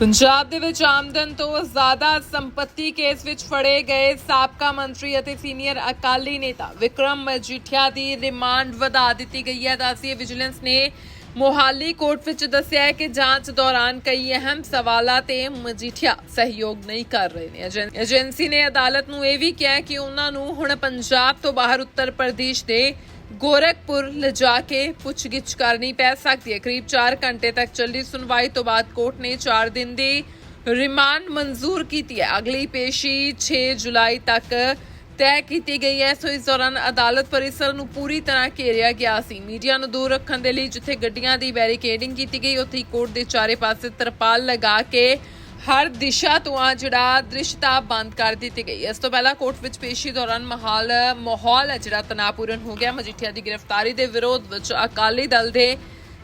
ਪੰਜਾਬ ਦੇ ਵਿੱਚ ਆਮਦਨ ਤੋਂ ਜ਼ਿਆਦਾ ਸੰਪત્ਤੀ ਕੇਸ ਵਿੱਚ ਫੜੇ ਗਏ ਸਾਬਕਾ ਮੰਤਰੀ ਅਤੇ ਸੀਨੀਅਰ ਅਕਾਲੀ ਨੇਤਾ ਵਿਕਰਮ ਮਜੀਠੀਆ ਦੀ ਰਿਮਾਂਡ ਵਧਾ ਦਿੱਤੀ ਗਈ ਹੈ। ਦੱਸੀਏ ਵਿਜੀਲੈਂਸ ਨੇ ਮੋਹਾਲੀ ਕੋਰਟ ਵਿੱਚ ਦੱਸਿਆ ਹੈ ਕਿ ਜਾਂਚ ਦੌਰਾਨ ਕਈ ਅਹਿਮ ਸਵਾਲਾਂ ਤੇ ਮਜੀਠੀਆ ਸਹਿਯੋਗ ਨਹੀਂ ਕਰ ਰਹੇ ਨੇ। ਏਜੰਸੀ ਨੇ ਅਦਾਲਤ ਨੂੰ ਇਹ ਵੀ ਕਿਹਾ ਕਿ ਉਹਨਾਂ ਨੂੰ ਹੁਣ ਪੰਜਾਬ ਤੋਂ ਬਾਹਰ ਉੱਤਰ ਪ੍ਰਦੇਸ਼ ਦੇ ਗੋਰਖਪੁਰ ਲਿਜਾ ਕੇ ਪੁੱਛਗਿੱਛ ਕਰਨੀ ਪੈ ਸਕਦੀ ਹੈ। ਕਰੀਬ 4 ਘੰਟੇ ਤੱਕ ਚੱਲੀ ਸੁਣਵਾਈ ਤੋਂ ਬਾਅਦ ਕੋਰਟ ਨੇ 4 ਦਿਨ ਦੀ ਰਿਮਾਂਡ ਮਨਜ਼ੂਰ ਕੀਤੀ ਹੈ। ਅਗਲੀ ਪੇਸ਼ੀ 6 ਜੁਲਾਈ ਤੱਕ ਤੈਅ ਕੀਤੀ ਗਈ ਹੈ। ਸੋ ਇਸ ਦੌਰਾਨ ਅਦਾਲਤ ਪਰਿਸਰ ਨੂੰ ਪੂਰੀ ਤਰ੍ਹਾਂ ਘੇਰਿਆ ਗਿਆ ਸੀ। ਮੀਡੀਆ ਨੂੰ ਦੂਰ ਰੱਖਣ ਦੇ ਲਈ ਜਿੱਥੇ ਗੱਡੀਆਂ ਦੀ ਬੈਰੀਕੇਡਿੰਗ ਕੀਤੀ ਗਈ, ਉੱਥੇ ਹੀ ਕੋਰਟ ਦੇ ਚਾਰੇ ਪਾਸੇ ਤਰਪਾਲ ਲਗਾ ਕੇ ਹਰ ਦਿਸ਼ਾ ਤੋਂ ਆ ਜਿਹੜਾ ਦ੍ਰਿਸ਼ਤਾ ਬੰਦ ਕਰ ਦਿੱਤੀ ਗਈ। ਇਸ ਤੋਂ ਪਹਿਲਾਂ ਕੋਰਟ ਵਿੱਚ ਪੇਸ਼ੀ ਦੌਰਾਨ ਮਾਹੌਲ ਮਾਹੌਲ ਹੈ ਜਿਹੜਾ ਤਣਾਅਪੂਰਨ ਹੋ ਗਿਆ। ਮਜੀਠੀਆ ਦੀ ਗ੍ਰਿਫਤਾਰੀ ਦੇ ਵਿਰੋਧ ਵਿੱਚ ਅਕਾਲੀ ਦਲ ਦੇ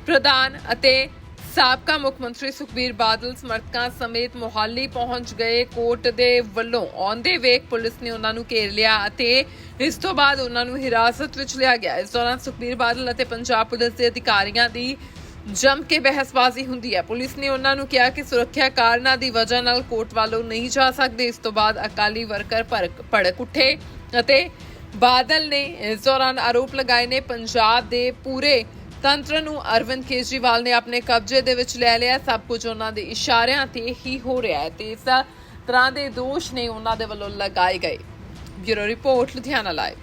ਪ੍ਰਧਾਨ ਅਤੇ ਸਾਬਕਾ ਮੁੱਖ ਮੰਤਰੀ ਸੁਖਬੀਰ ਬਾਦਲ ਸਮਰਥਕਾਂ ਸਮੇਤ ਮੋਹਾਲੀ ਪਹੁੰਚ ਗਏ। ਕੋਰਟ ਦੇ ਵੱਲੋਂ ਆਉਂਦੇ ਵੇਖ ਪੁਲਿਸ ਨੇ ਉਹਨਾਂ ਨੂੰ ਘੇਰ ਲਿਆ ਅਤੇ ਇਸ ਤੋਂ ਬਾਅਦ ਉਹਨਾਂ ਨੂੰ ਹਿਰਾਸਤ ਵਿੱਚ ਲਿਆ ਗਿਆ। ਇਸ ਦੌਰਾਨ ਸੁਖਬੀਰ ਬਾਦਲ ਅਤੇ ਪੰਜਾਬ ਪੁਲਿਸ ਦੇ ਅਧਿਕਾਰੀਆਂ ਦੀ ਜੰਮ ਕੇ ਬਹਿਸਬਾਜ਼ੀ ਹੁੰਦੀ ਹੈ। ਪੁਲਿਸ ਨੇ ਉਹਨਾਂ ਨੂੰ ਕਿਹਾ ਕਿ ਸੁਰੱਖਿਆ ਕਾਰਨਾਂ ਦੀ ਵਜ੍ਹਾ ਨਾਲ ਕੋਰਟ ਵੱਲੋਂ ਨਹੀਂ ਜਾ ਸਕਦੇ। ਇਸ ਤੋਂ ਬਾਅਦ ਅਕਾਲੀ ਵਰਕਰ ਭੜਕ- ਭੜਕ ਉੱਠੇ ਅਤੇ ਬਾਦਲ ਨੇ ਇਸ ਦੌਰਾਨ ਆਰੋਪ ਲਗਾਏ ਨੇ, ਪੰਜਾਬ ਦੇ ਪੂਰੇ ਤੰਤਰ ਨੂੰ ਅਰਵਿੰਦ ਕੇਜਰੀਵਾਲ ਨੇ ਆਪਣੇ ਕਬਜ਼ੇ ਦੇ ਵਿੱਚ ਲੈ ਲਿਆ। ਸਭ ਕੁਝ ਉਹਨਾਂ ਦੇ ਇਸ਼ਾਰਿਆਂ ਤੇ ਹੀ ਹੋ ਰਿਹਾ ਹੈ ਤੇ ਇਸ ਤਰ੍ਹਾਂ ਦੇ ਦੋਸ਼ ਨੇ ਉਹਨਾਂ ਦੇ ਵੱਲੋਂ ਲਗਾਏ ਗਏ। Bureau report, Ludhiana live